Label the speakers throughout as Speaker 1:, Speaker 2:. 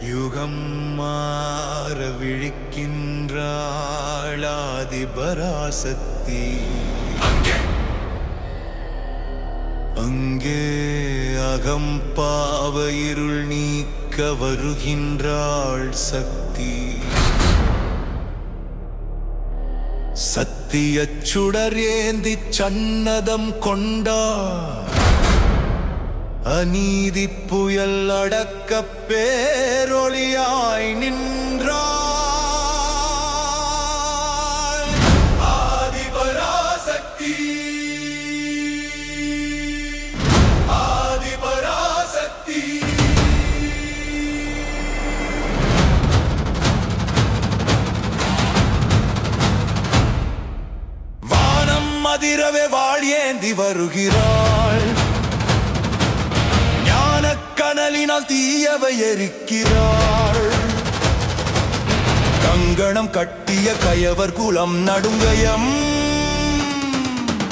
Speaker 1: யுகம் மாற விழிக்கின்றாளாதி பராசக்தி. அங்கே. அகம் பாவ இருள் நீக்க வருகின்றாள் சக்தி. சத்தியச் சுடர் ஏந்தி சன்னதம் கொண்டார் அநீதி புயல் அடக்க பேரொழியாய் நின்றாள். ஆதிபராசக்தி. ஆதிபராசக்தி. வானம் அதிரவே வாழ் ஏந்தி வருகிறாள். ஞானக் தீயவை எரிக்கிறாள். கங்கணம் கட்டிய கயவர் குலம் நடுங்கயம்.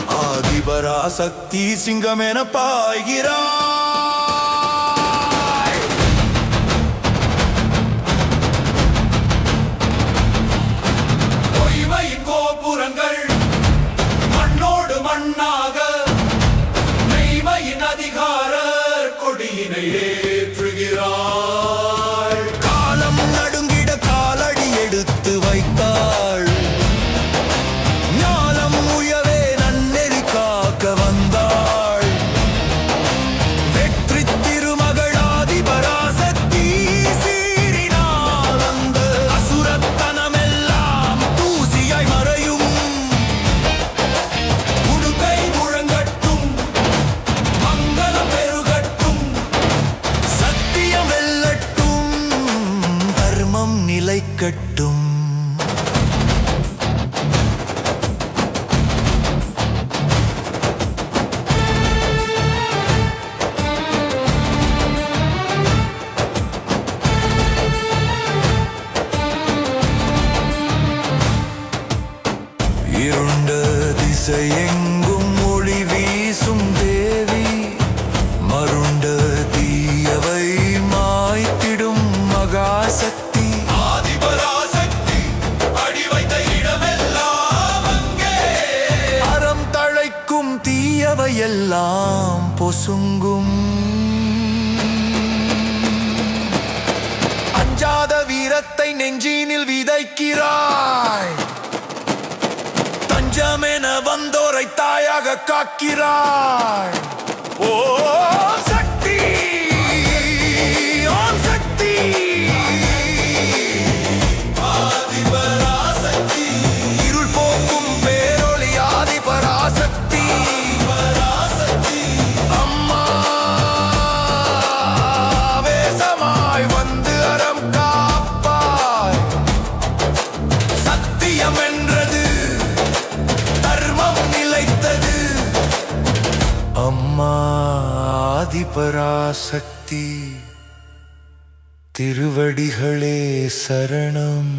Speaker 1: ஆதிபராசக்தி சிங்கம் என பொய்மையின் கோபுரங்கள் மண்ணோடு இருக்கட்டும். இருண்ட திசையெங்கும் எல்லாம் பொசுங்கும். அஞ்சாத வீரத்தை நெஞ்சினில் விதைக்கிறாய். தஞ்சமென வந்தோரை தாயாக காக்கிறாய். ஆதிபராசக்தி திருவடிகளே சரணம்.